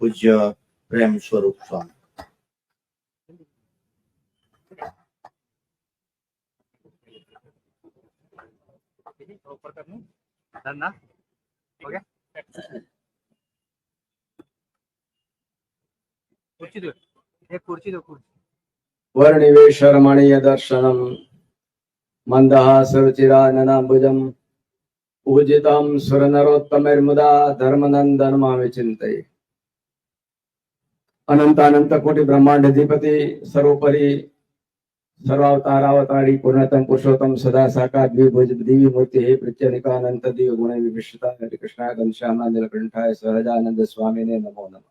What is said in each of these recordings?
પૂજ્ય પ્રેમ સ્વરૂપ સ્વામી. વર્ણિવેશરમણીય દર્શનમ મુદા પૂજિતમ સુરનરોત્તમૈર્મુદા ધર્મનંદનમાવિચિંતયે અનંતાનંત કોટી બ્રહ્માંડ સર્વોપરી સર્વાવતાર અવતારી પૂર્ણતમ પુરુષોત્તમ સદા સાકાર દ્વિભુજ દિવ્ય મૂર્તિ હે પ્રત્યનિકાનંત દિવ્ય ગુણ વિશિષ્ટા હરે કૃષ્ણાય ઘનશ્યામના નીલકંઠાય સહજાનંદ સ્વામીને નમો નમ.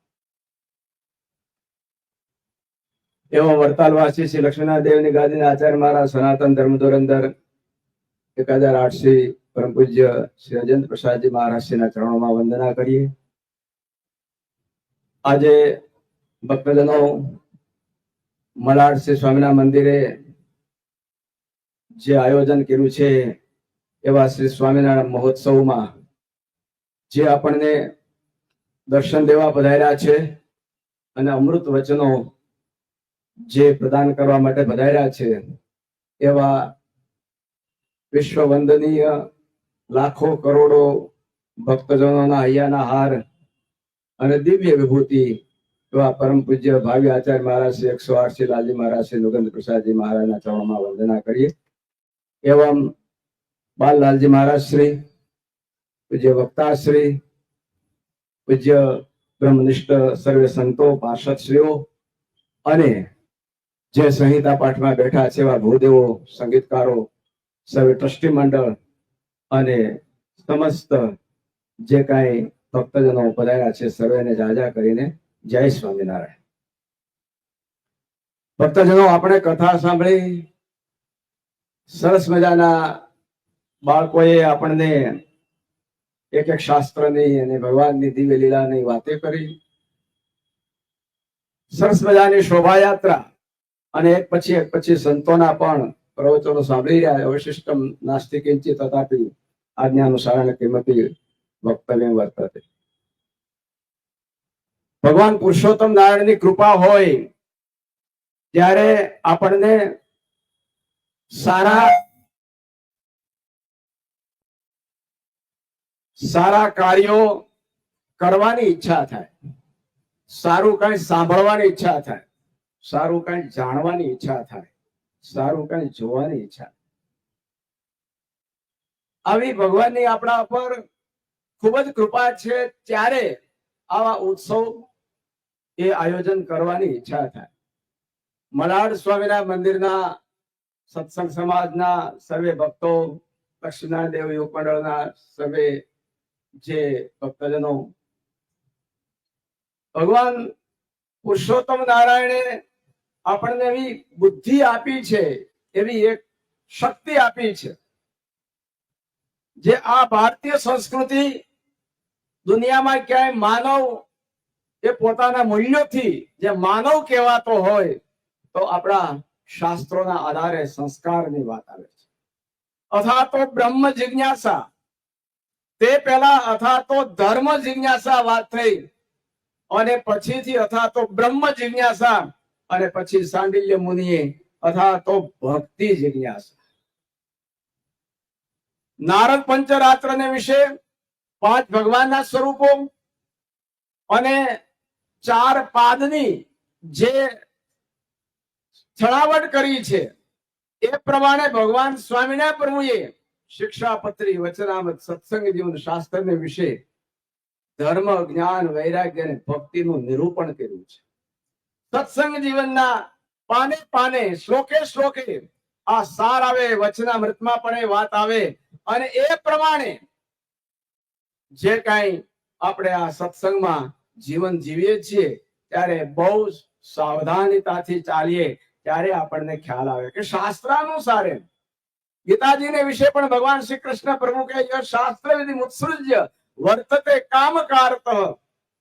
એવો વડતાલવાસી શ્રી લક્ષ્મીનાથ દેવની ગાદીના આચાર્ય મારા સનાતન ધર્મ ધોરંદર એક હજાર આઠસી પરમ પૂજ્ય શ્રી અજંત પ્રસાદજી મહારાજશ્રીના ચરણોમાં વંદના કરીએ. આજે ભક્તજનો, મલાડ શ્રી સ્વામીના મંદિરે જે આયોજન કર્યું છે, એવા શ્રી સ્વામિનારાયણ મહોત્સવમાં જે આપણને દર્શન દેવા પધાર્યા છે અને અમૃત વચનો જે પ્રદાન કરવા માટે પધાર્યા છે, એવા વિશ્વ વંદનીય લાખો કરોડો ભક્તજનોના હૈયાના હાર અને દિવ્ય વિભૂતિ એવા પરમ પૂજ્ય ભાવિ આચાર્ય મહારાજ શ્રી એકસો આઠ શ્રી લાલજી મહારાજ શ્રી નુગંધ પ્રસાદજી મહારાજના ચરણોમાં વંદના કરીએ. એવમ બાલ લાલજી મહારાજ શ્રી, પૂજ્ય વક્તાશ્રી પૂજ્ય બ્રહ્મનિષ્ઠ સર્વે સંતો પાર્ષદશ્રીઓ અને જે સંહિતા પાઠમાં બેઠા છે એવા ભૂદેવો, સંગીતકારો, સર્વે ટ્રસ્ટી મંડળ અને સમસ્ત જે કાંઈ ભક્તજનો પધાર્યા છે, સર્વેને જાજા કરીને જય સ્વામિનારાયણ. ભક્તજનો, આપણે કથા સાંભળી. સરસ મજાના બાળકોએ આપણને એક એક શાસ્ત્રની અને ભગવાનની દિવ્ય લીલાની વાતે કરી. સરસ મજાની શોભાયાત્રા અને એક પછી એક પછી સંતોના પણ પ્રવચનો સાંભળી રહ્યા. અવશિષ્ટમ નાસ્તિકિંચિત તથાપી આજ્ઞાનુસારણ કિંમતી વક્તવ્ય વર્તતે ભગવાન પુરુષોત્તમ નારાયણની કૃપા હોય, ત્યારે આપણને સારા સારા કાર્યો કરવાની ઈચ્છા થાય. સારું કઈ સાંભળવાની ઈચ્છા થાય. સારું કઈ જાણવાની ઈચ્છા થાય. સારું કઈ જોવાની ઈચ્છા આવી ભગવાનની આપણા પર ખૂબ જ કૃપા છે. ત્યારે આવા ઉત્સવ એ આયોજન કરવાની ઈચ્છા થાય. મલાડ સ્વામીના મંદિરના સત્સંગ સમાજના સર્વે ભક્તો કચ્છના દેવ યુગ મંડળના સર્વે જે ભક્તજનો, ભગવાન પુરુષોત્તમ નારાયણે આપણને એવી બુદ્ધિ આપી છે, એવી એક શક્તિ આપી છે, જે આ ભારતીય સંસ્કૃતિ દુનિયામાં ક્યાંય માનવ એ પોતાના મૂલ્યોથી જે માનવ કહેવાતો હોય, તો આપણા શાસ્ત્રોના આધારે સંસ્કારની વાત આવે છે. અથા તો બ્રહ્મ જિજ્ઞાસા. તે પહેલા અથા તો ધર્મ જિજ્ઞાસા વાત થઈ, અને પછીથી અથા તો બ્રહ્મ જિજ્ઞાસા, અને પછી સાંડિલ્ય મુનિએ અથા તો ભક્તિ જિજ્ઞાસા. નારદ પંચરાત્ર ને વિશે પાંચ ભગવાનના સ્વરૂપો, અને ચાર પાદની જે છળાવટ કરી છે, એ પ્રમાણે ભગવાન સ્વામિના પ્રભુએ શિક્ષાપત્રી વચનામત સત્સંગ જીવન શાસ્ત્ર ને વિશે ધર્મ, જ્ઞાન, વૈરાગ્ય અને ભક્તિનું નિરૂપણ કર્યું છે. સત્સંગ જીવનના પાને પાને, શ્લોકે શ્લોકે આ સાર આવે, વચનામૃતમાં પણ એ વાત આવે અને એ પ્રમાણે જે કાંઈ આપણે આ સત્સંગમાં જીવન જીવીએ છીએ, ત્યારે બહુ સાવધાનતાથી ચાલીએ, ત્યારે આપણને ખ્યાલ આવે કે શાસ્ત્રાનુસારે ગીતાજીને વિશે પણ ભગવાન શ્રી કૃષ્ણ પ્રભુ કહે શાસ્ત્ર વિધિ મુત્સૃજ્ય, વર્તતે કામકારત,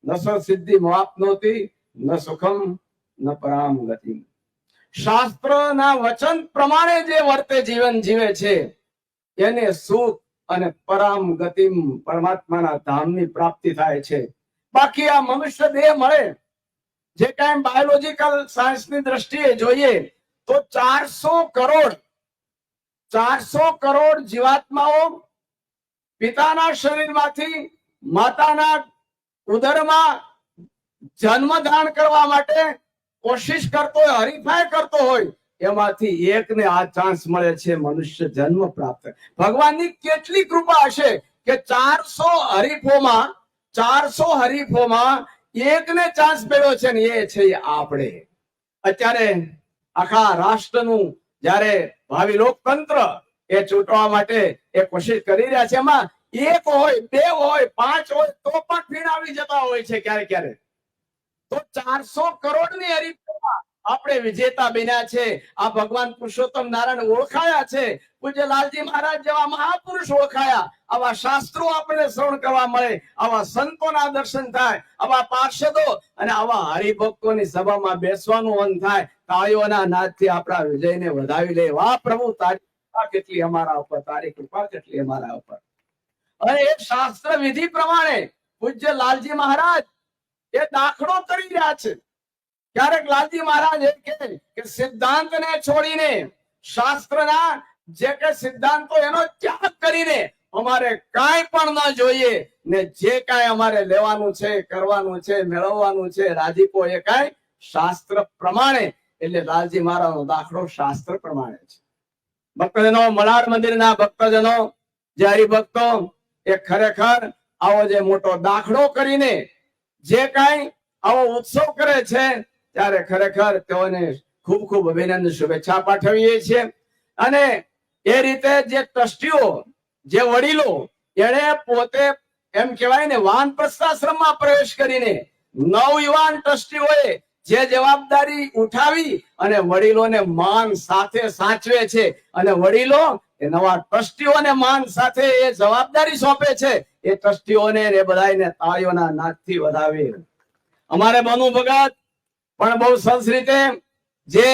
ન સ સિદ્ધિ માપનોતી ન સુખમ, ન પરામ ગતિ. શાસ્ત્રના વચન પ્રમાણે જે વર્તે જીવન જીવે છે, એને સુખ અને પરામ ગતિમ પરમાત્માના ધામની પ્રાપ્તિ થાય છે. બાકી આ મનુષ્ય દેહ મળે. જે કાંઈ બાયોલોજીકલ સાયન્સની દ્રષ્ટિએ જોઈએ, તો ચારસો કરોડ ચારસો કરોડ જીવાત્માઓ પિતાના શરીરમાંથી માતાના ઉદરમાં જન્મ ધારણ કરવા માટે કોશિશ કરતો હોય, હરીફાઈ કરતો હોય, એમાંથી એકને આ ચાન્સ મળે છે મનુષ્ય જન્મ પ્રાપ્ત. ભગવાનની કેટલી કૃપા હશે કે ચારસો હરીફોમાં ચારસો હરીફોમાં એકને ચાન્સ મળ્યો છે ને એ છે આપણે. અત્યારે આખા રાષ્ટ્રનું જ્યારે ભાવિ લોકતંત્ર એ ચૂંટવા માટે એ કોશિશ કરી રહ્યા છે, એમાં એક હોય, બે હોય, પાંચ હોય, તો પણ ફીણ આવી જતા હોય છે ક્યારેક ક્યારેક. તો ચારસો કરોડની હરીફોમાં આપણે વિજેતા બન્યા છે. આ ભગવાન પુરુષોત્તમ નારાયણ ઓળખાયા છે. પૂજ્ય લાલજી મહારાજ જેવા મહાપુરુષ ઓળખાયા. આવા શાસ્ત્રો આપણને શ્રવણ કરવા મળે. આવા સંતોના દર્શન થાય. આવા પાર્ષદો અને આવા હરિભક્તોની સભામાં બેસવાનું મન થાય. તાળીઓના નાદથી આપણા વિજયને વધાવી લે. વાહ, પ્રભુ, તારી કૃપા કેટલી અમારા ઉપર. તારી કૃપા કેટલી અમારા ઉપર. અને એ શાસ્ત્ર વિધિ પ્રમાણે પૂજ્ય લાલજી મહારાજ એ દાખલો કરી રહ્યા છે. ક્યારેક લાલજી મહારાજ એ કહે કે સિદ્ધાંતને છોડીને શાસ્ત્રના જે કે સિદ્ધાંતો એનો ત્યાગ કરીને અમારે કાંઈ પણ ના જોઈએ ને જે કાંઈ અમારે લેવાનું છે, કરવાનું છે, મેળવવાનું છે, રાજીપો એ કાંઈ શાસ્ત્ર પ્રમાણે, એટલે લાલજી મહારાજનો દાખલો શાસ્ત્ર પ્રમાણે છે. ભક્તજનો, મલાડ મંદિરના ભક્તજનો, જે હરિભક્તો, એ ખરેખર આવો જે મોટો દાખલો કરીને જે કાંઈ આવો ઉત્સવ કરે છે ત્યારે ખરેખર તેઓને ખૂબ ખૂબ અભિનંદન, શુભેચ્છા પાઠવીએ છીએ. અને એ રીતે જે ટ્રસ્ટીઓ, જે વડીલો એને પોતે એમ કહેવાય ને, વાન પ્રસ્થાશ્રમમાં પ્રવેશ કરીને નવયુવાન ટ્રસ્ટીઓએ જે જવાબદારી ઉઠાવી અને વડીલોને માન સાથે સાચવે છે અને વડીલો એ નવા ટ્રસ્ટીઓને માન સાથે એ જવાબદારી સોંપે છે, એ ટ્રસ્ટીઓને એ બધાને તાળીઓના નાદથી વધાવે અમારે બનુ ભગત પણ બહુ સરસ રીતે જે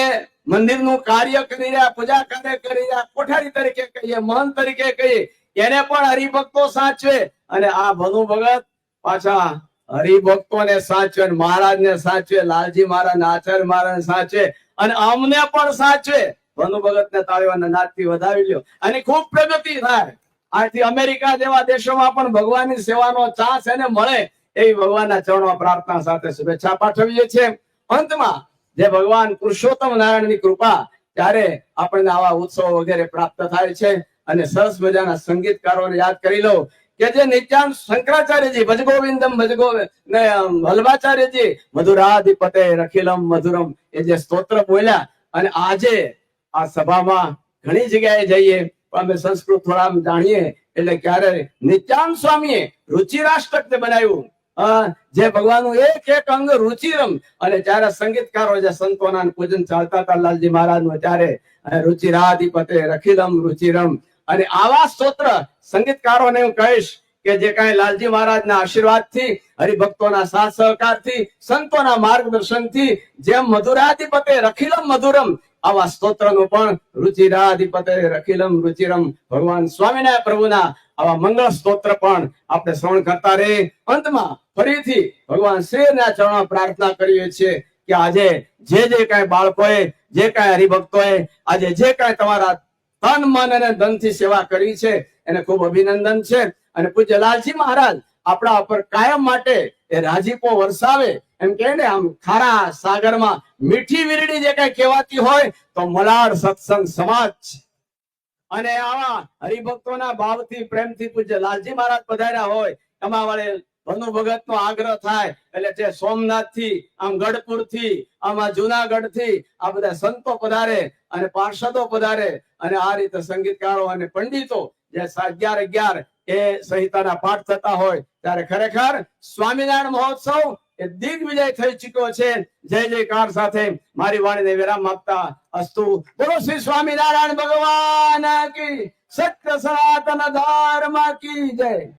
મંદિરનું કાર્ય કરી રહ્યા, પૂજા કાર્ય કરી રહ્યા, કોઠારી તરીકે કહીએ, મહંત તરીકે કહીએ, એને પણ હરિભક્તો સાચવે અને આ ભનુ ભગત પાછા હરિભક્તોને સાચવે અને મહારાજને સાચવે, લાલજી મહારાજ આચાર્ય મહારાજ સાચવે અને અમને પણ સાચવે. ભનુ ભગત ને તાળીઓના નાદથી વધાવી લ્યો. અને ખૂબ પ્રગતિ થાય. આથી અમેરિકા જેવા દેશોમાં પણ ભગવાનની સેવાનો ચાન્સ એને મળે એવી ભગવાનના ચરણમાં પ્રાર્થના સાથે શુભેચ્છા પાઠવીએ છીએ. અંતમાં જે ભગવાન પુરુષોત્તમ નારાયણની કૃપા ત્યારે આપણને આવા ઉત્સવો વગેરે પ્રાપ્ત થાય છે. અને સરસ મજાના સંગીતકારોને યાદ કરી લો કે જે નિત્યાન શંકરાચાર્યજી, ભજગોવિંદમ ભજગો, ને વલ્ભાચાર્યજી મધુરાધિપતે રખિલમ મધુરમ એ જે સ્તોત્ર બોલ્યા અને આજે આ સભામાં ઘણી જગ્યાએ જઈએ અમે સંસ્કૃત થોડા જાણીએ એટલે ક્યારે નિત્યાન સ્વામીએ રુચિરાષ્ટક તે બનાવ્યું. જે ભગવાનનું એક એક અંગ રુચિરમ. અને જયારે સંગીતકારો જે સંતોના પૂજન ચાલતા હતા લાલજી મહારાજનું, ત્યારે રુચિરાધિપતે રખીલમ રુચિરમ. અને આવા સ્તોત્ર સંગીતકારોને હું કહીશ કે જે કઈ લાલજી મહારાજના આશીર્વાદથી, હરિભક્તોના સાથ સહકારથી, સંતોના માર્ગદર્શનથી, જેમ મધુરાધિપતે રખીલમ મધુરમ, આવા સ્તોત્રનું પણ રુચિરાધિપતે રખીલમ રુચિરમ. ભગવાન સ્વામિનારાયણ પ્રભુના આવા મંગળ સ્તોત્ર પણ આપણે શ્રવણ કરતા રહે અંતમાં ફરીથી ભગવાન શ્રીના ચરણમાં પ્રાર્થના કરીએ છીએ કે આજે જે જે કાંઈ બાળકોએ, જે કાંઈ હરિભક્તોએ, આજે જે કાંઈ તમારા તન મન અને ધનથી સેવા કરી છે, એને ખૂબ અભિનંદન છે અને પૂજ્ય લાલજી મહારાજ આપણા ઉપર કાયમ માટે એ રાજીપો વરસાવે એમ કે ને આમ ખારા સાગરમાં મીઠી વીરડી જે કઈ કહેવાતી હોય તો મલાડ સત્સંગ સમાજ છે. અને આવા હરિભક્તોના ભાવથી, પ્રેમથી પૂજ્ય લાલજી મહારાજ પધાર્યા હોય, એમાં વળે ભનુ ભગત નો આગ્રહ થાય એટલે જે સોમનાથથી આમ ગઢપુરથી આમાં જુનાગઢથી આ બધા સંતો પધારે અને પાર્ષદો પધારે અને આ રીતે સંગીતકારો અને પંડિતો જે અગિયાર અગિયાર એ સંહિતાના પાઠ થતા હોય ત્યારે ખરેખર સ્વામિનારાયણ મહોત્સવ એ દિગ્વિજય થઈ ચુક્યો છે. જય જયકાર સાથે મારી વાણીને વિરામ આપતા અસ્તુ. બોલો શ્રી સ્વામિનારાયણ ભગવાન કી સત્ય સનાતન ધર્મ કી જય.